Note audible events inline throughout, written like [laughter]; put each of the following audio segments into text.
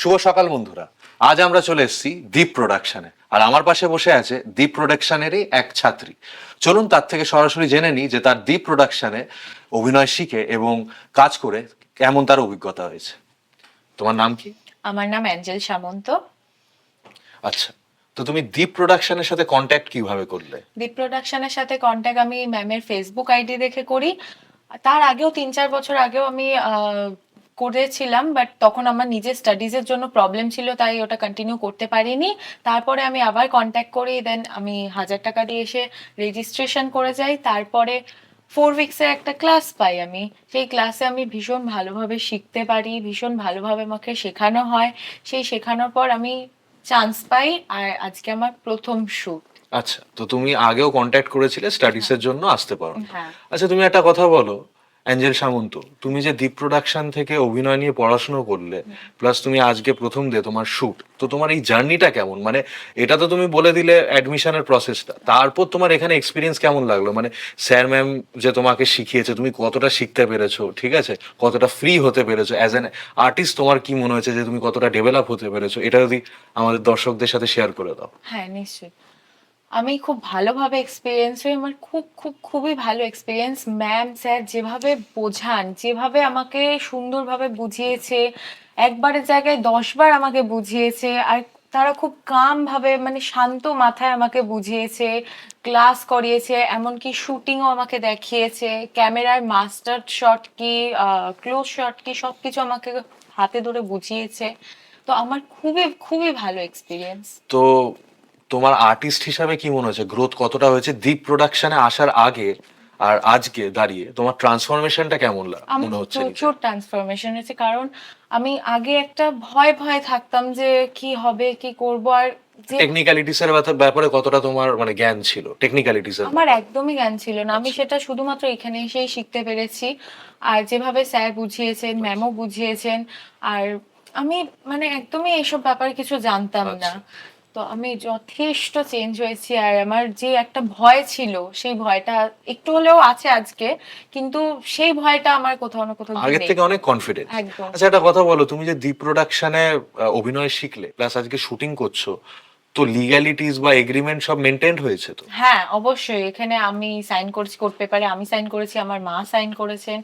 শুভ সকাল বন্ধুরা। আজ আমরা চলে এসেছি দীপ প্রোডাকশনে আর আমার পাশে বসে আছে দীপ প্রোডাকশনেরই এক ছাত্রী। চলুন তার থেকে সরাসরি জেনে নিই যে তার দীপ প্রোডাকশনে অভিনয় শিখে এবং কাজ করে কেমন তার অভিজ্ঞতা হয়েছে। তোমার নাম কি? আমার নাম অ্যাঞ্জেল সামন্ত। আচ্ছা তো তুমি দীপ প্রোডাকশনের সাথে কন্ট্যাক্ট কীভাবে করলে? দীপ প্রোডাকশনের সাথে কন্ট্যাক্ট আমি ম্যামের ফেসবুক আইডি দেখে করি। তার আগেও তিন চার বছর আগেও আমি করেছিলাম বাট তখন আমার নিজের স্টাডিজের জন্য প্রবলেম ছিল তাই ওটা কন্টিনিউ করতে পারিনি। তারপরে আমি আবার কন্ট্যাক্ট করি দেন আমি হাজার টাকা দিয়ে এসে রেজিস্ট্রেশন করে যাই। তারপরে ফোর উইক্সের একটা ক্লাস পাই আমি। সেই ক্লাসে আমি ভীষণ ভালোভাবে শিখতে পারি ভীষণ ভালোভাবে আমাকে শেখানো হয়। সেই শেখানোর পর আমি চান্স পাই আর আজকে আমার প্রথম শুট আচ্ছা তো তুমি আগেও কন্ট্যাক্ট করেছিলে স্টাডিজের জন্য আসতে পারো। হ্যাঁ। আচ্ছা তুমি একটা কথা বলো অ্যাঞ্জেল সামন্ত, তুমি যে দীপ প্রোডাকশন থেকে অভিনয় নিয়ে পড়াশোনা করলে প্লাস তুমি আজকে প্রথম দে তোমার শুট তো তোমার এই জার্নিটা কেমন? মানে এটা তো তুমি বলে দিলে অ্যাডমিশনের প্রসেসটা তারপর তোমার এখানে এক্সপিরিয়েন্স কেমন লাগল? মানে স্যার ম্যাম যে তোমাকে শিখিয়েছে, তুমি কতটা শিখতে পেরেছ, ঠিক আছে? কতটা ফ্রি হতে পেরেছ? অ্যাজ অ্যান আর্টিস্ট তোমার কি মনে হয়েছে যে তুমি কতটা ডেভেলপ হতে পেরেছ? এটা যদি আমাদের দর্শকদের সাথে শেয়ার করে দাও। হ্যাঁ নিশ্চয়ই। আমি খুব ভালোভাবে এক্সপিরিয়েন্স হই আমার খুব খুব, খুবই ভালো এক্সপিরিয়েন্স ম্যাম স্যার যেভাবে বোঝান, যেভাবে আমাকে সুন্দরভাবে বুঝিয়েছে, একবারের জায়গায় দশবার আমাকে বুঝিয়েছে, আর তারা খুব কাম ভাবে মানে শান্ত মাথায় আমাকে বুঝিয়েছে ক্লাস করিয়েছে, এমনকি শুটিংও আমাকে দেখিয়েছে ক্যামেরার মাস্টার শট কি ক্লোজ শট কি, সবকিছু আমাকে হাতে ধরে বুঝিয়েছে। তো আমার খুবই খুবই ভালো এক্সপিরিয়েন্স তো তোমার আর্টিস্ট হিসাবে কি মনে হচ্ছে? গ্রোথ কতটা হয়েছে? দীপ প্রোডাকশনে আসার আগে আর আজকে দাঁড়িয়ে তোমার ট্রান্সফরমেশনটা কেমন মনে হচ্ছে প্রচুর ট্রান্সফরমেশন হয়েছে কারণ আমি আগে একটা ভয় ভয় থাকতাম যে কি হবে কি করব আর টেকনিক্যালিটিস এর ব্যাপারে- কতটা তোমার মানে জ্ঞান ছিল? টেকনিক্যালিটিস এর আমার একদমই জ্ঞান ছিল না। আমি সেটা শুধুমাত্র এখানে এসেই শিখতে পেরেছি। আর যেভাবে স্যার বুঝিয়েছেন ম্যামও বুঝিয়েছেন আর আমি মানে একদমই এইসব ব্যাপারে কিছু জানতাম না। আচ্ছা। তো আমি যথেষ্ট চেঞ্জ হয়েছি আর আমার যে একটা ভয় ছিল সেই ভয়টা একটু হলেও আছে আজকে কিন্তু সেই ভয়টা আমার কোথাও না কোথাও আগে থেকে অনেক কনফিডেন্ট আচ্ছা একটা কথা বলো তুমি যে দীপ প্রোডাকশনে অভিনয় শিখলে প্লাস আজকে শুটিং করছ তো লিগ্যালিটিস বা এগ্রিমেন্ট সব মেনটেন হয়েছে তো? হ্যাঁ অবশ্যই। এখানে আমি সাইন করেছি কোর্ট পেপারে আমি সাইন করেছি আমার মা সাইন করেছেন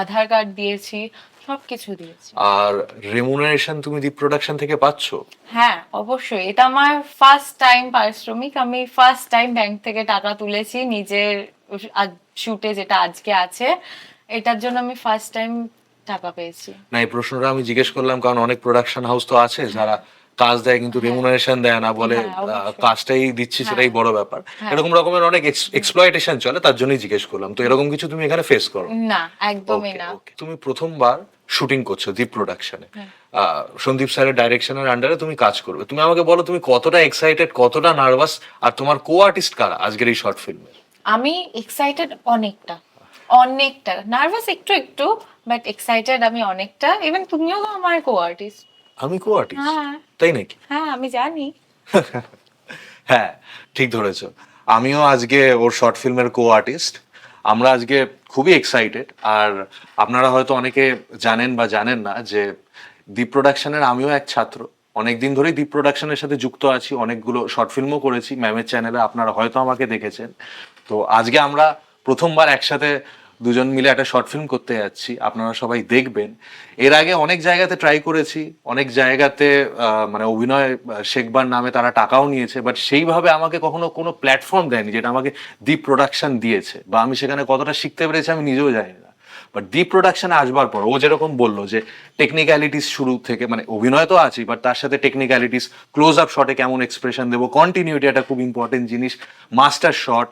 আধার কার্ড দিয়েছি সবকিছু দিয়েছি। আর রেমুনারেশন তুমি দীপ প্রোডাকশন থেকে পাচ্ছো? হ্যাঁ অবশ্যই। এটা আমার ফার্স্ট টাইম পারিশ্রমিক। আমি ফার্স্ট টাইম ব্যাংক থেকে টাকা তুলেছি নিজের শুটে যেটা আজকে আছে। এটার জন্য আমি ফার্স্ট টাইম টাকা পেয়েছি। না এই প্রশ্নটা আমি জিজ্ঞেস করলাম কারণ অনেক প্রোডাকশন হাউস তো আছে যারা কাজ দেয় কিন্তু রেমুনারেশন দেয় না বলে হ্যাঁ, কাজটাই দিচ্ছি সেটাই বড় ব্যাপার। হ্যাঁ। এরকম রকমের অনেক এক্সপ্লয়টেশন চলে তার জন্যই জিজ্ঞেস করলাম। তো এরকম কিছু তুমি এখানে ফেস করো? না একদমই না। তুমি প্রথমবার শুটিং করছ দীপ প্রোডাকশনে হ্যাঁ। সন্দীপ স্যারের ডাইরেকশনের আন্ডারে তুমি কাজ করবে। তুমি আমাকে বলো তুমি কতটা এক্সাইটেড কতটা নার্ভাস আর তোমার কো আর্টিস্ট কারা আজকের এই শর্ট ফিল্মে আমি এক্সাইটেড অনেকটা অনেকটা। নার্ভাস একটু একটু বাট এক্সাইটেড আমি অনেকটা। ইভেন তুমিও আমার কো আর্টিস্ট আমি কো আর্টিস্ট হ্যাঁ। তাই নাকি? হ্যাঁ আমি জানি। [laughs] হ্যাঁ ঠিক ধরেছো। আমিও আজকে ওর শর্ট ফিল্মের কো আর্টিস্ট আমরা আজকে খুবই এক্সাইটেড আর আপনারা হয়তো অনেকে জানেন বা জানেন না যে দীপ প্রোডাকশনের আমিও এক ছাত্র। অনেকদিন ধরেই দীপ প্রোডাকশনের সাথে যুক্ত আছি অনেকগুলো শর্ট ফিল্মও করেছি। ম্যামের চ্যানেলে আপনারা হয়তো আমাকে দেখেছেন। তো আজকে আমরা প্রথমবার একসাথে দুজন মিলে একটা শর্ট ফিল্ম করতে যাচ্ছি, আপনারা সবাই দেখবেন। এর আগে অনেক জায়গাতে ট্রাই করেছি, অনেক জায়গাতে মানে অভিনয় শেখবার নামে তারা টাকাও নিয়েছে বাট সেইভাবে আমাকে কখনো কোনো প্ল্যাটফর্ম দেয়নি যেটা আমাকে দি প্রোডাকশন দিয়েছে, বা আমি সেখানে কতটা শিখতে পেরেছি আমি নিজেও জানি না। বাট দীপ প্রোডাকশনে আসবার পর, ও যেরকম বলল যে টেকনিক্যালিটিস শুরু থেকে মানে অভিনয় তো আছেই বাট তার সাথে টেকনিক্যালিটিস ক্লোজ আপ শটে কেমন এক্সপ্রেশন দেবো কন্টিনিউটি একটা খুব ইম্পর্টেন্ট জিনিস মাস্টার শট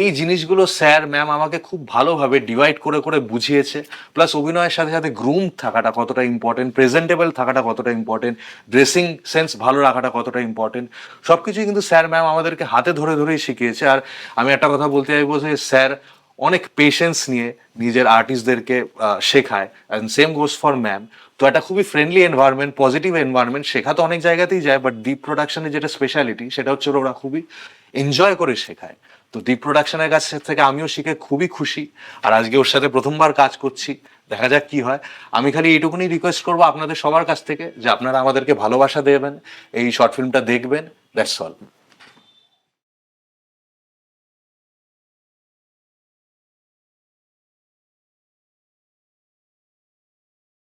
এই জিনিসগুলো স্যার ম্যাম আমাকে খুব ভালোভাবে ডিভাইড করে করে বুঝিয়েছে প্লাস অভিনয়ের সাথে সাথে গ্রুম থাকাটা কতটা ইম্পর্টেন্ট প্রেজেন্টেবল থাকাটা কতটা ইম্পর্টেন্ট ড্রেসিং সেন্স ভালো রাখাটা কতটা ইম্পর্টেন্ট সব কিছুই কিন্তু স্যার ম্যাম আমাদেরকে হাতে ধরে ধরেই শিখিয়েছে। আর আমি একটা কথা বলতে চাইব যে স্যার অনেক পেশেন্স নিয়ে নিজের আর্টিস্টদেরকে শেখায় and same goes for ma'am তো একটা খুবই ফ্রেন্ডলি এনভায়রনমেন্ট পজিটিভ এনভায়রনমেন্ট শেখা তো অনেক জায়গাতেই যায় বাট দীপ প্রোডাকশনের যেটা স্পেশালিটি সেটা হচ্ছে ওরা খুবই এনজয় করে শেখায়। তো দীপ প্রোডাকশনের কাছ থেকে আমিও শিখে খুবই খুশি। আর আজকে ওর সাথে প্রথমবার কাজ করছি, দেখা যাক কি হয়। আমি খালি এইটুকুনি রিকোয়েস্ট করব আপনাদের সবার কাছ থেকে যে আপনারা আমাদেরকে ভালোবাসা দেবেন, এই শর্ট ফিল্মটা দেখবেন দ্যাটস অল